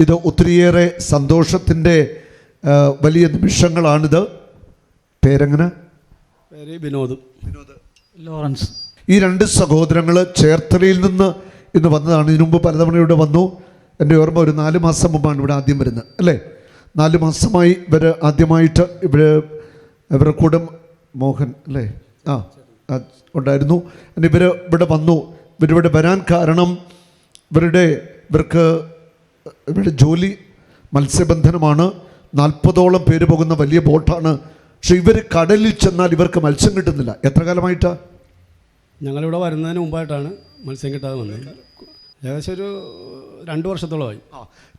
ഇത് ഒത്തിരിയേറെ സന്തോഷത്തിന്റെ വലിയ നിമിഷങ്ങളാണിത്. പേരെങ്ങനെ? പേര് വിനോദ്. വിനോദ്. ലോറൻസ്. ഈ രണ്ട് സഹോദരങ്ങൾ ചേർത്തലയിൽ നിന്ന് ഇന്ന് വന്നതാണ്. ഇതിനു മുമ്പ് പലതവണ ഇവിടെ വന്നു. എന്റെ ഓർമ്മ ഒരു നാല് മാസം മുമ്പാണ് ഇവിടെ ആദ്യം വരുന്നത് അല്ലേ? നാല് മാസമായി ഇവർ ആദ്യമായിട്ട് ഇവർ ഇവരുടെ കൂടെ മോഹൻ അല്ലേ? ആ ആ, ഉണ്ടായിരുന്നു. ഇവർ ഇവിടെ വന്നു. ഇവരിവിടെ വരാൻ കാരണം ഇവരുടെ ഇവർക്ക് ഇവരുടെ ജോലി മത്സ്യബന്ധനമാണ്. നാൽപ്പതോളം പേര് പോകുന്ന വലിയ ബോട്ടാണ്. പക്ഷെ ഇവർ കടലിൽ ചെന്നാൽ ഇവർക്ക് മത്സ്യം കിട്ടുന്നില്ല. എത്ര കാലമായിട്ടാണ് ഞങ്ങളിവിടെ വരുന്നതിന് മുമ്പായിട്ടാണ് മത്സ്യം കിട്ടാതെ വന്നത്. ഏകദേശം ഒരു രണ്ട് വർഷത്തോളമായി.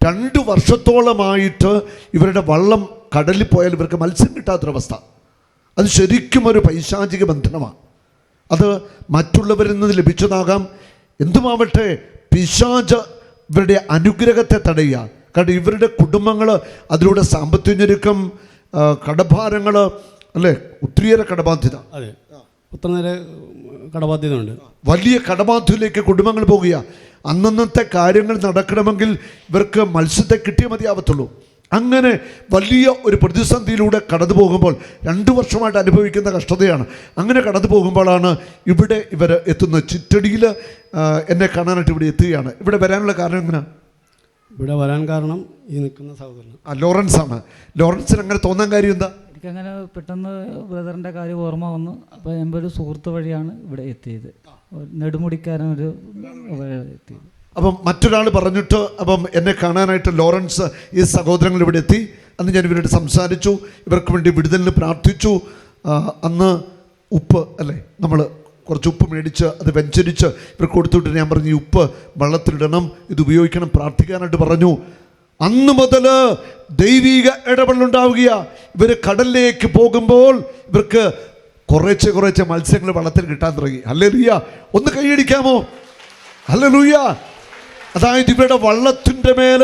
രണ്ട് വർഷത്തോളമായിട്ട് ഇവരുടെ വള്ളം കടലിൽ പോയാൽ ഇവർക്ക് മത്സ്യം കിട്ടാത്തൊരവസ്ഥ. അത് ശരിക്കും ഒരു പൈശാചിക ബന്ധനമാണ് അത് മറ്റുള്ളവരിൽ നിന്ന് ലഭിച്ചതാകാം. എന്തുമാവട്ടെ പിശാച് ഇവരുടെ അനുഗ്രഹത്തെ തടയുക. കാരണം ഇവരുടെ കുടുംബങ്ങൾ അതിലൂടെ സാമ്പത്തിക ഞെരുക്കം കടഭാരങ്ങൾ അല്ലേ? ഒത്തിരിയേറെ കടബാധ്യത. അതെ. ഒത്തിരി കടബാധ്യത ഉണ്ട് വലിയ കടബാധ്യതയിലേക്ക് കുടുംബങ്ങൾ പോകുക. അന്നന്നത്തെ കാര്യങ്ങൾ നടക്കണമെങ്കിൽ ഇവർക്ക് മത്സ്യത്തെ കിട്ടിയേ മതിയാവത്തുള്ളൂ. അങ്ങനെ വലിയ ഒരു പ്രതിസന്ധിയിലൂടെ കടന്നു പോകുമ്പോൾ രണ്ട് വർഷമായിട്ട് അനുഭവിക്കുന്ന കഷ്ടതയാണ്. അങ്ങനെ കടന്നു പോകുമ്പോഴാണ് ഇവിടെ ഇവർ എത്തുന്നത് ചിറ്റടിയിൽ എന്നെ കാണാനായിട്ട് ഇവിടെ എത്തുകയാണ്. ഇവിടെ വരാനുള്ള കാരണം എങ്ങനെയാണ് ഇവിടെ വരാൻ കാരണം ഈ നിൽക്കുന്ന സഹോദരൻ. ആ ലോറൻസ് ആണ് ലോറൻസിന് അങ്ങനെ തോന്നാൻ കാര്യം എന്താ? എനിക്കങ്ങനെ പെട്ടെന്ന് ബ്രദറിന്റെ കാര്യം ഓർമ്മ വന്നു. അപ്പോൾ എന്റെ ഒരു സുഹൃത്ത് വഴിയാണ് ഇവിടെ എത്തിയത്. ഒരു നെടുമുടിക്കാരൻ ഒരു എത്തിയത്. അപ്പം മറ്റൊരാൾ പറഞ്ഞിട്ട് അപ്പം എന്നെ കാണാനായിട്ട് ലോറൻസ് ഈ സഹോദരങ്ങൾ ഇവിടെ എത്തി. അന്ന് ഞാൻ ഇവരോട് സംസാരിച്ചു. ഇവർക്ക് വേണ്ടി വിടുതലിന് പ്രാർത്ഥിച്ചു. അന്ന് ഉപ്പ് അല്ലേ നമ്മൾ കുറച്ച് ഉപ്പ് മേടിച്ച് അത് വെഞ്ചരിച്ച് ഇവർക്ക് കൊടുത്തുവിട്ട് ഞാൻ പറഞ്ഞു ഈ ഉപ്പ് വെള്ളത്തിലിടണം ഇത് ഉപയോഗിക്കണം പ്രാർത്ഥിക്കാനായിട്ട് പറഞ്ഞു. അന്ന് മുതൽ ദൈവിക ഇടപെടലുണ്ടാവുക ഇവർ കടലിലേക്ക് പോകുമ്പോൾ ഇവർക്ക് കുറേശ്ശെ കുറേശ്ശെ മത്സ്യങ്ങൾ വെള്ളത്തിൽ കിട്ടാൻ തുടങ്ങി. അല്ലേ ഒന്ന് കൈയടിക്കാമോ? അല്ലേ ഹല്ലേലൂയ അതായത് ഇവരുടെ വള്ളത്തിന്റെ മേൽ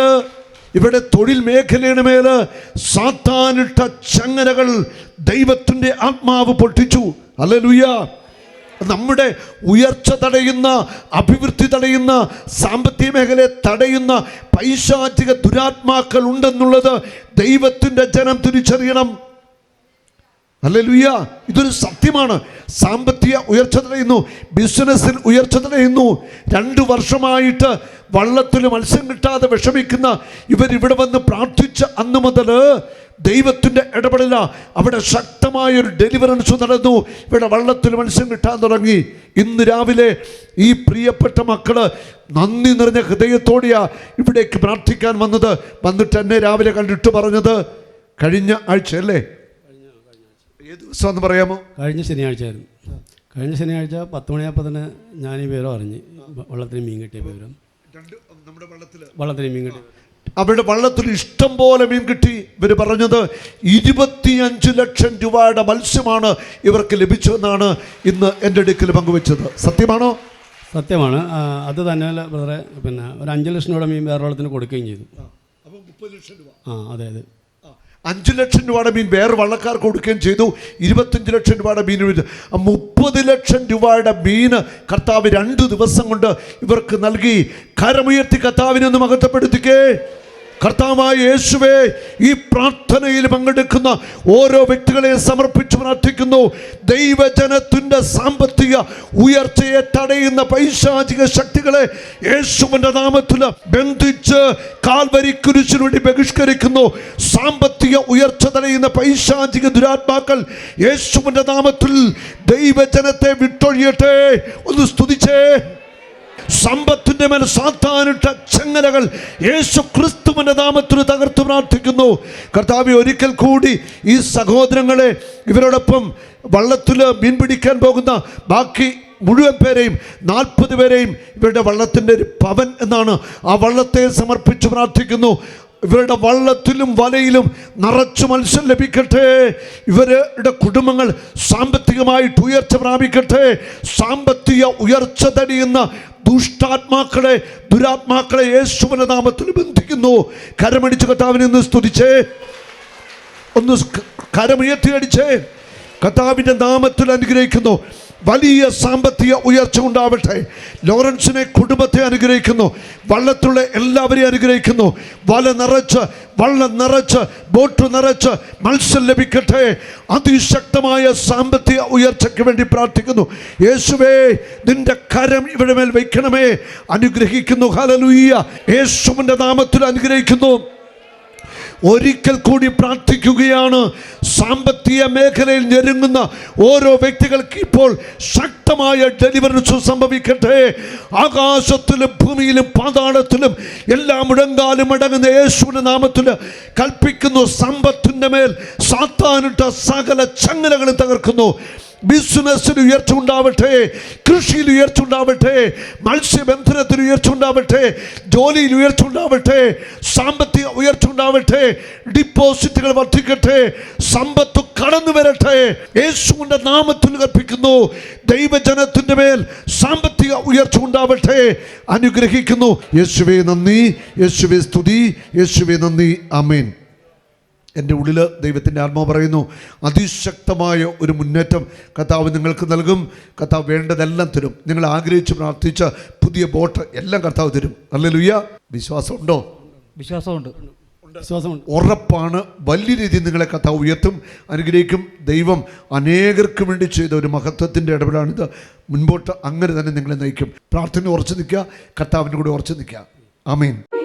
ഇവരുടെ തൊഴിൽ മേഖലയുടെ മേൽ സാത്താനിട്ട ചങ്ങനകൾ ദൈവത്തിന്റെ ആത്മാവ് പൊട്ടിച്ചു. ഹല്ലേലൂയ. നമ്മുടെ ഉയർച്ച തടയുന്ന അഭിവൃദ്ധി തടയുന്ന സാമ്പത്തിക മേഖലയെ തടയുന്ന പൈശാചിക ദുരാത്മാക്കൾ ഉണ്ടെന്നുള്ളത് ദൈവത്തിന്റെ ജനം തിരിച്ചറിയണം. അല്ലേലൂയ ഇതൊരു സത്യമാണ്. സാമ്പത്തിക ഉയർച്ച തടയുന്നു. ബിസിനസ്സിൽ ഉയർച്ച തടയുന്നു. രണ്ട് വർഷമായിട്ട് വള്ളത്തിൽ മത്സ്യം കിട്ടാതെ വിഷമിക്കുന്ന ഇവരിവിടെ വന്ന് പ്രാർത്ഥിച്ച അന്ന് മുതൽ ദൈവത്തിന്റെ ഇടപെടല. അവിടെ ശക്തമായൊരു ഡെലിവറൻസ് നടന്നു. ഇവിടെ വള്ളത്തിൽ മത്സ്യം കിട്ടാൻ തുടങ്ങി. ഇന്ന് രാവിലെ ഈ പ്രിയപ്പെട്ട മക്കൾ നന്ദി നിറഞ്ഞ ഹൃദയത്തോടെയാ ഇവിടേക്ക് പ്രാർത്ഥിക്കാൻ വന്നത്. വന്നിട്ട് എന്നെ രാവിലെ കണ്ടിട്ട് പറഞ്ഞത് കഴിഞ്ഞ ആഴ്ചയല്ലേ ഏത് പറയാമോ? കഴിഞ്ഞ ശനിയാഴ്ചയായിരുന്നു കഴിഞ്ഞ ശനിയാഴ്ച പത്ത് മണിയായപ്പോൾ തന്നെ ഞാൻ ഈ വിവരം അറിഞ്ഞ്. വള്ളത്തിന് മീൻ കിട്ടിയ വിവരം. നമ്മുടെ വള്ളത്തിൽ വള്ളത്തിന് മീൻ കിട്ടി. അവരുടെ വള്ളത്തിൽ ഇഷ്ടം പോലെ മീൻ കിട്ടി. ഇവർ പറഞ്ഞത് ഇരുപത്തിയഞ്ച് ലക്ഷം രൂപയുടെ മത്സ്യമാണ് ഇവർക്ക് ലഭിച്ചതെന്നാണ് ഇന്ന് എന്റെ അടുക്കൽ പങ്കുവെച്ചത്. സത്യമാണോ? സത്യമാണ്. അത് തന്നെ ബ്രദറെ പിന്നെ ഒരു അഞ്ച് ലക്ഷം രൂപയുടെ മീൻ വേറെ വള്ളത്തിന് കൊടുക്കുകയും ചെയ്തു. ആ അതെ അതെ. അഞ്ച് ലക്ഷം രൂപയുടെ മീൻ വേറെ വള്ളക്കാർക്ക് കൊടുക്കുകയും ചെയ്തു. ഇരുപത്തഞ്ച് ലക്ഷം രൂപയുടെ മീൻ മുപ്പത് ലക്ഷം രൂപയുടെ മീൻ കർത്താവ് രണ്ട് ദിവസം കൊണ്ട് ഇവർക്ക് നൽകി. കരമുയർത്തി കർത്താവിനെ ഒന്ന് മഹത്വപ്പെടുത്തിക്കേ. കർത്താവായ യേശുവേ ഈ പ്രാർത്ഥനയിൽ പങ്കെടുക്കുന്ന ഓരോ വ്യക്തികളെ സമർപ്പിച്ചു പ്രാർത്ഥിക്കുന്നു. ദൈവജനത്തിന്റെ സാമ്പത്തിക ഉയർച്ചയെ തടയുന്ന പൈശാചിക ശക്തികളെ യേശുവിന്റെ നാമത്തിൽ ബന്ധിച്ച് കാൽവരി കുരിശിനുവേണ്ടി ബഹിഷ്കരിക്കുന്നു. സാമ്പത്തിക ഉയർച്ച തടയുന്ന പൈശാചിക ദുരാത്മാക്കൾ യേശുവിന്റെ നാമത്തിൽ ദൈവജനത്തെ വിട്ടൊഴിയട്ടെ. ഒന്ന് സ്തുതിച്ചേ. സമ്പത്തിന്റെ മേൽ സാത്താനിട്ട ചങ്ങലകൾ യേശു ക്രിസ്തുവിന്റെ നാമത്തിൽ തകർത്ത് പ്രാർത്ഥിക്കുന്നു. കർത്താവ് ഒരിക്കൽ കൂടി ഈ സഹോദരങ്ങളെ ഇവരോടൊപ്പം വള്ളത്തിൽ മീൻ പിടിക്കാൻ പോകുന്ന ബാക്കി മുഴുവൻ പേരെയും നാൽപ്പത് പേരെയും ഇവരുടെ വള്ളത്തിന്റെ ഒരു പവൻ എന്നാണ് ആ വള്ളത്തെ സമർപ്പിച്ച് പ്രാർത്ഥിക്കുന്നു. ഇവരുടെ വള്ളത്തിലും വലയിലും നിറച്ചു മത്സ്യം ലഭിക്കട്ടെ. ഇവരുടെ കുടുംബങ്ങൾ സാമ്പത്തികമായിട്ട് ഉയർച്ച പ്രാപിക്കട്ടെ. സാമ്പത്തിക ഉയർച്ച തടിയുന്ന ദുഷ്ടാത്മാക്കളെ ദുരാത്മാക്കളെ യേശുവിന്റെ നാമത്തിൽ ബന്ധിക്കുന്നു. കരമടിച്ച് കർത്താവിനെ ഒന്ന് സ്തുതിച്ചേ. ഒന്ന് കരമുയർത്തി അടിച്ചേ കർത്താവിന്റെ നാമത്തിൽ അനുഗ്രഹിക്കുന്നു. വലിയ സാമ്പത്തിക ഉയർച്ച ഉണ്ടാവട്ടെ. ലോറൻസിനെ കുടുംബത്തെ അനുഗ്രഹിക്കുന്നു. വള്ളത്തുള്ള എല്ലാവരെയും അനുഗ്രഹിക്കുന്നു. വല നിറച്ച് വള്ളം നിറച്ച് ബോട്ട് നിറച്ച് മത്സ്യം ലഭിക്കട്ടെ. അതിശക്തമായ സാമ്പത്തിക ഉയർച്ചയ്ക്ക് വേണ്ടി പ്രാർത്ഥിക്കുന്നു. യേശുവേ നിന്റെ കരം ഇവിടെ മേൽ വയ്ക്കണമേ. അനുഗ്രഹിക്കുന്നു. ഹലലുയ്യ യേശുവിന്റെ നാമത്തിൽ അനുഗ്രഹിക്കുന്നു. ഒരിക്കൽ കൂടി പ്രാർത്ഥിക്കുകയാണ്. സാമ്പത്തിക മേഖലയിൽ ഞെരുങ്ങുന്ന ഓരോ വ്യക്തികൾക്ക് ഇപ്പോൾ ശക്തമായ ഡെലിവറൻസ് സംഭവിക്കട്ടെ. ആകാശത്തിലും ഭൂമിയിലും പാതാളത്തിലും എല്ലാം മുഴങ്കാലും അടങ്ങുന്ന യേശുവിന്റെ നാമത്തിൽ കൽപ്പിക്കുന്നു. സമ്പത്തിന്റെ മേൽ സാത്താനിട്ട സകല ചങ്ങലകളും തകർക്കുന്നു. ബിസിനസ്സിൽ ഉയർച്ച ഉണ്ടാവട്ടെ കൃഷിയിൽ ഉയർച്ച ഉണ്ടാവട്ടെ മത്സ്യബന്ധനത്തിൽ ഉയർച്ച ഉണ്ടാവട്ടെ ജോലിയിൽ ഉയർച്ച ഉണ്ടാവട്ടെ സാമ്പത്തിക ഉയർച്ച ഉണ്ടാവട്ടെ ഡിപ്പോസിറ്റുകൾ വർദ്ധിക്കട്ടെ സമ്പത്ത് കടന്നു വരട്ടെ. യേശുവിന്റെ നാമത്തിൽ കൽപ്പിക്കുന്നു ദൈവജനത്തിന്റെ മേൽ സാമ്പത്തിക ഉയർച്ച ഉണ്ടാവട്ടെ അനുഗ്രഹിക്കുന്നു. യേശുവേ നന്ദി. യേശുവേ സ്തുതി. യേശുവേ നന്ദി. അമേൻ എന്റെ ഉള്ളിൽ ദൈവത്തിന്റെ ആത്മാവ് പറയുന്നു അതിശക്തമായ ഒരു മുന്നേറ്റം കർത്താവ് നിങ്ങൾക്ക് നൽകും. കർത്താവ് വേണ്ടതെല്ലാം തരും. നിങ്ങൾ ആഗ്രഹിച്ച് പ്രാർത്ഥിച്ച പുതിയ ബോട്ട് എല്ലാം കർത്താവ് തരും. നല്ല ലുയ്യ വിശ്വാസമുണ്ടോ? വിശ്വാസമുണ്ട്. വിശ്വാസമുണ്ട്. ഉറപ്പാണ്. വലിയ രീതിയിൽ നിങ്ങളെ കർത്താവ് ഉയർത്തും അനുഗ്രഹിക്കും. ദൈവം അനേകർക്ക് വേണ്ടി ചെയ്ത ഒരു മഹത്വത്തിന്റെ ഇടപെടാണിത്. മുൻപോട്ട് അങ്ങനെ തന്നെ നിങ്ങളെ നയിക്കും. പ്രാർത്ഥന ഉറച്ചു നിൽക്കുക. കർത്താവിന്റെ കൂടെ ഉറച്ചു നിൽക്കുക. ആമീൻ.